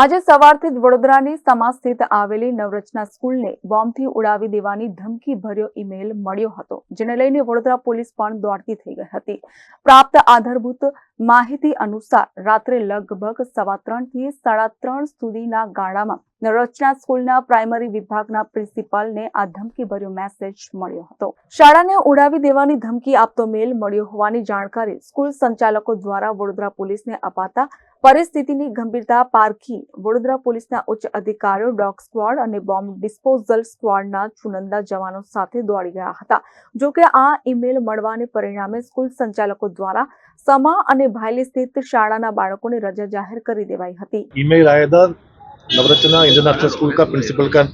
આજે સવારથી જ વડોદરાની સમા સ્થિત આવેલી નવરચના સ્કૂલને બોમ્બથી ઉડાવી દેવાની ધમકી ભર્યો ઈમેલ મળ્યો હતો જેને લઈને વડોદરા પોલીસ પણ દોડતી થઈ ગઈ હતી પ્રાપ્ત આધારભૂત માહિતી અનુસાર રાત્રે લગભગ સવા ત્રણથી સાડા ત્રણ સુધીના ગાળામાં નવરચના સ્કૂલના પ્રાઇમરી વિભાગના પ્રિન્સિપાલને આ ધમકીભર્યો મેસેજ મળ્યો હતો શાળાને ઉડાવી દેવાની ધમકી આપતો મેલ મળ્યો હોવાની જાણકારી સ્કૂલ સંચાલકો દ્વારા વડોદરા પોલીસને અપાતા परिस्थिति ની ગંભીરતા પારખી વડોદરા પોલીસના ઉચ્ચ અધિકારીઓ ડોગ સ્ક્વોડ અને બોમ્બ ડિસ્પોઝલ સ્ક્વોડના ચુનંદા જવાનો સાથે દોડી ગયા હતા જો કે આ ઈમેલ મળવાને પરિણામે સ્કૂલ સંચાલકો દ્વારા સમા અને ભાયલી સ્થિત શાળાના બાળકોને રજા જાહેર કરી દેવાય હતી ઈમેલ આયદર નવરત્ન ઇન્ટરનેશનલ સ્કૂલ કા પ્રિન્સિપલ કા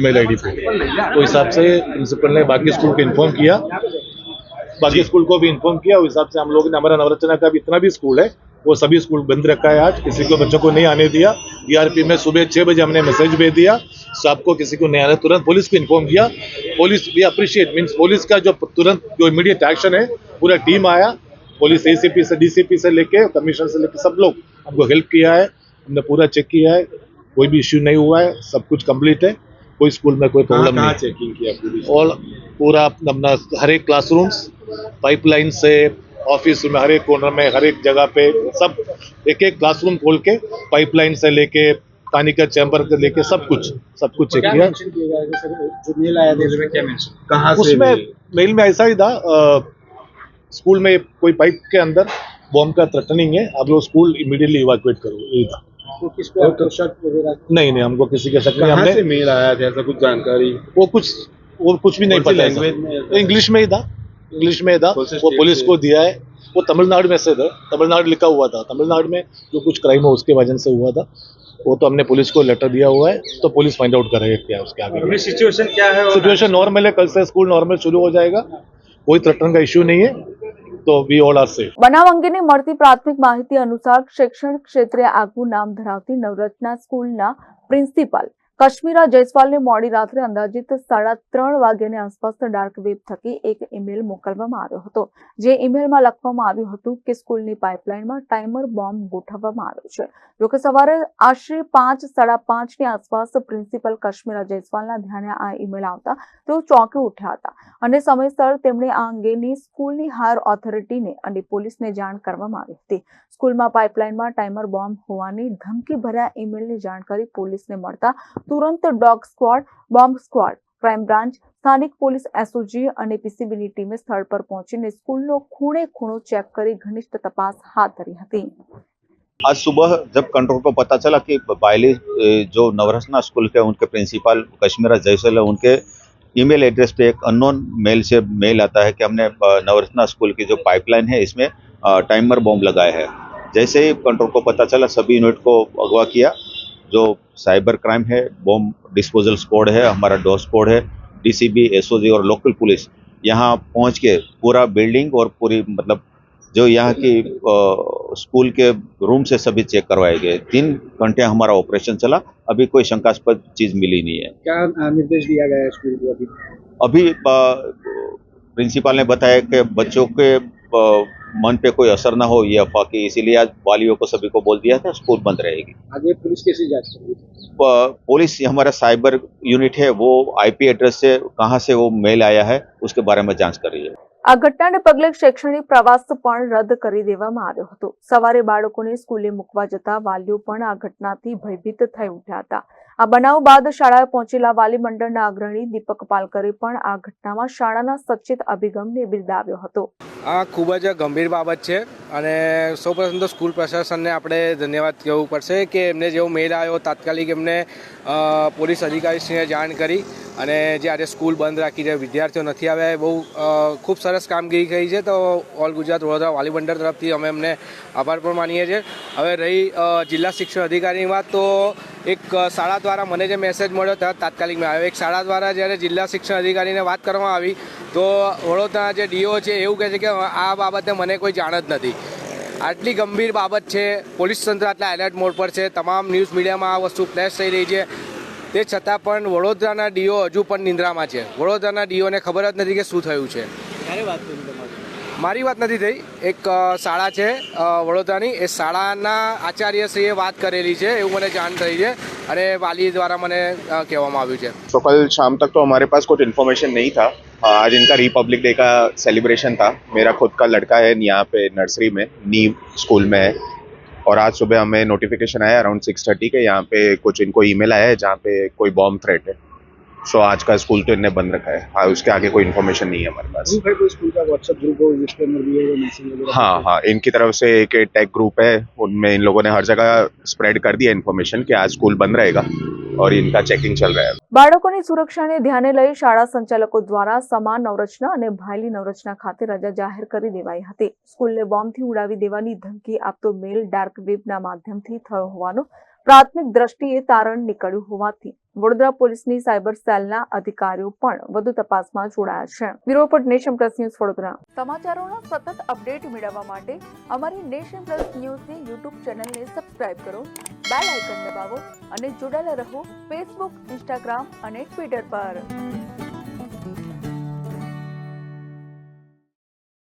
ઈમેલ આઈડી ફોર ઓ હિસાબ સે પ્રિન્સિપલ ને બાકી સ્કૂલ કો ઇન્ફોર્મ કિયા બાકી સ્કૂલ કો ભી ઇન્ફોર્મ કિયા ઓ હિસાબ સે હમ લોગ ને નવરત્ન કા આબ ઇતના ભી સ્કૂલ હે वो सभी स्कूल बंद रखा है आज किसी को बच्चों को नहीं आने दिया डीआरपी e में सुबह छः बजे हमने मैसेज भेज दिया सबको किसी को नहीं आना तुरंत पुलिस को इन्फॉर्म किया पुलिस भी अप्रिशिएट मीन्स पुलिस का जो तुरंत जो इमीडिएट एक्शन है पूरा टीम आया पुलिस ए से डीसीपी से लेके कमिश्नर से लेके सब लोग हमको हेल्प किया है हमने पूरा चेक किया है कोई भी इश्यू नहीं हुआ है सब कुछ कंप्लीट है कोई स्कूल में कोई प्रॉब्लम नहीं चेकिंग किया और पूरा अपना हर एक क्लासरूम्स पाइपलाइन से ऑफिस में हर एक कॉर्नर में हर एक जगह पे सब एक एक क्लासरूम खोल के पाइपलाइन से लेके पानी का चैम्बर से लेके सब कुछ सब कुछ चेक किया उसमें मेल में ऐसा ही था स्कूल में कोई पाइप के अंदर बॉम्ब का थ्रेटनिंग है आप लोग स्कूल इमीडिएटली इवाकुएट करो यही था तो नहीं नहीं हमको किसी के शक नहीं हमने मेल आया था ऐसा कुछ जानकारी वो कुछ वो कुछ भी नहीं पता इंग्लिश में ही था इंग्लिश में था वो पुलिस को दिया है वो तमिलनाडु में से था तमिलनाडु लिखा हुआ था तमिलनाडु में जो कुछ क्राइम है उसके वजह से हुआ था वो तो हमने पुलिस को लेटर दिया हुआ है तो पुलिस फाइंड आउट करेगा क्या उसके आगे सिचुएशन क्या है सिचुएशन नॉर्मल है कल से स्कूल नॉर्मल शुरू हो जाएगा कोई थ्रेटन का इश्यू नहीं है तो વી ઓલ આર સેફ બનાવ અંગેની મળતી પ્રાથમિક માહિતી અનુસાર કશ્મીરા જયસ્વાલને મોડી રાત્રે અંદાજિત સાડા ત્રણ વાગ્યાની આસપાસના ડાર્ક વેબ થકી એક ઈમેલ મોકલવામાં આવ્યો હતો જે ઈમેલમાં લખવામાં આવ્યું હતું કે સ્કૂલની પાઇપલાઇનમાં ટાઈમર બોમ્બ ગોઠવવામાં આવ્યો છે જોકે સવારે આશરે પાંચ સાડા પાંચની આસપાસ પ્રિન્સિપલ કશ્મીરા જયસ્વાલના ધ્યાને આ ઈમેલ આવતા તેઓ ચોંકી ઉઠ્યા હતા અને સમયસર તેમણે આ અંગેની સ્કૂલની હાયર ઓથોરિટીને અને પોલીસને જાણ કરવામાં આવી હતી સ્કૂલમાં પાઇપલાઇનમાં ટાઈમર બોમ્બ હોવાની ધમકી ભર્યા ઈમેલની જાણ કરી પોલીસને મળતા तुरंत તુરંત dog squad bomb squad crime branch સ્થાનિક પોલીસ એસઓજી અને પીસીબીની ટીમે સ્થળ પર स्कूल नो खूणे खूणो चेक कर घनिष्ठ तपास हाथ धरी थी आज सुबह जब कंट्रोल को पता चला कि बायली जो नवरसना स्कूल के उनके प्रिंसिपल कश्मीरा जयसल है उनके ईमेल एड्रेस पे एक अननोन मेल से मेल आता है कि हमने नवरसना स्कूल की जो पाइपलाइन है इसमें टाइमर बॉम्ब लगाया है जैसे ही कंट्रोल को पता चला सभी यूनिट को अगवा किया जो साइबर क्राइम है बॉम्ब डिस्पोजल स्क्वाड है हमारा डोर स्क्वाड है डीसीबी एसओजी और लोकल पुलिस यहाँ पहुँच के पूरा बिल्डिंग और पूरी मतलब जो यहाँ की स्कूल के रूम से सभी चेक करवाए गए तीन घंटे हमारा ऑपरेशन चला अभी कोई शंकास्पद चीज मिली नहीं है क्या निर्देश दिया गया है स्कूल को अभी अभी प्रिंसिपल ने बताया कि बच्चों के मन पे कोई असर ना हो ये अफवाह की इसीलिए आज वालियों को सभी को बोल दिया था स्कूल बंद रहेगी आगे पुलिस कैसे जांच करेगी पुलिस हमारा साइबर यूनिट है वो आईपी एड्रेस से कहां से वो मेल आया है उसके बारे में जांच कर रही है आ घटना ने पगले शैक्षणिक प्रवास रद्द कर દેવામાં આવ્યો હતો સવારે બાળકોને સ્કૂલે મૂકવા જતા વાલીઓ પણ આ ઘટનાથી આ બનાવ બાદ શાળાએ પહોંચેલા વાલી મંડળના અગ્રણી દીપક પાલકરે પણ આ ઘટનામાં શાળાના સચેત અભિગમને બિરદાવ્યો હતો આ ખૂબ જ ગંભીર બાબત છે અને સૌપ્રથમ તો સ્કૂલ પ્રશાસનને આપણે ધન્યવાદ કહેવું પડશે કે એમને જેવો મેલ આવ્યો તાત્કાલિક એમને પોલીસ અધિકારીશ્રીને જાણ કરી અને જ્યારે સ્કૂલ બંધ રાખી છે વિદ્યાર્થીઓ નથી આવ્યા એ બહુ ખૂબ સરસ કામગીરી કરી છે તો ઓલ ગુજરાત વડોદરા વાલી મંડળ તરફથી અમે એમને આભાર પણ માનીએ છીએ હવે રહી જિલ્લા શિક્ષણ અધિકારીની વાત તો એક શાળા દ્વારા મને જે મેસેજ મળ્યો ત્યાં તાત્કાલિક આવ્યો એક શાળા દ્વારા જ્યારે જિલ્લા શિક્ષણ અધિકારીને વાત કરવામાં આવી તો વડોદરા જે ડીઓ છે એવું કહે છે કે આ બાબતે મને કોઈ જાણ જ નથી આટલી ગંભીર બાબત છે પોલીસ તંત્ર આટલા એલર્ટ મોડ પર છે તમામ ન્યૂઝ મીડિયામાં આ વસ્તુ ફ્લેશ થઈ રહી છે તે છતાં પણ વડોદરાના ડીઓ હજુ પણ નિંદ્રામાં છે વડોદરાના ડીઓને ખબર જ નથી કે શું થયું છે મારી વાત નથી થઈ એક શાળા છે વરોદાની એ શાળાના આચાર્ય શ્રીએ વાત કરેલી છે એવું મને જાણ થઈ છે અને વાલી દ્વારા મને કહેવામાં આવ્યું છે તો કાલ शाम तक તો અમારી પાસે કોઈ ઇન્ફોર્મેશન નહી થા આજના રિપબ્લિક ડે કા સેલિબ્રેશન તા મેરા ખોદ કા લડકા હે યહાં પે નર્સરી મે નીમ સ્કૂલ મે હે ઓર આજ સવારે અમે નોટિફિકેશન આયા અરાઉન્ડ 6:30 કે યહાં પે કુછ ઇનકો ઈમેલ આયા હે જાં પે કોઈ બોમ્બ થ્રેટ હે સો આજ કા સ્કૂલ તો ઇનએ બંધ રખાયા હૈ હા ઉસકે આગે કોઈ ઇન્ફોર્મેશન નહીં હૈ હમારે પાસે હું ભાઈ સ્કૂલ કા વોટ્સએપ ગ્રુપ હો ઉસકે અંદર ભી હોગા મેસેજ હા હા ઇનકી તરફ સે એક એક ટેગ ગ્રુપ હે ઉનમે ઇન લોગોને હર જગહ સ્પ્રેડ કર દિયા ઇન્ફોર્મેશન કે આજ સ્કૂલ બંધ રહેગા ઓર ઇનકા ચેકિંગ ચલ રહે બાડકોને સુરક્ષાને ધ્યાન મે લે શાળા સંચાલકો દ્વારા સમા નવરચના અને ભાઈલી નવરચના ખાતે રાજા જાહેર કરી દેવાઈ હતી સ્કૂલ મે બોમ્બ થી ઉડાવી દેવાની ધમકી આપ તો મેલ ડાર્ક વેબ ના માધ્યમ થી થ હોવાનો પ્રાથમિક દ્રષ્ટિએ તારણ નીકળ્યું હોવાથી વડોદરા પોલીસની સાયબર સેલના અધિકારીઓ પણ વધુ તપાસમાં જોડાયા છે bureau report Nation Plus News Vadodara સમાચારોના સતત અપડેટ મેળવવા માટે અમારી નેશન પ્લસ ન્યૂઝની યુટ્યુબ ચેનલને સબસ્ક્રાઇબ કરો બેલ આઇકન દબાવો અને જોડાયેલા રહો ફેસબુક ઇન્સ્ટાગ્રામ અને ટ્વિટર પર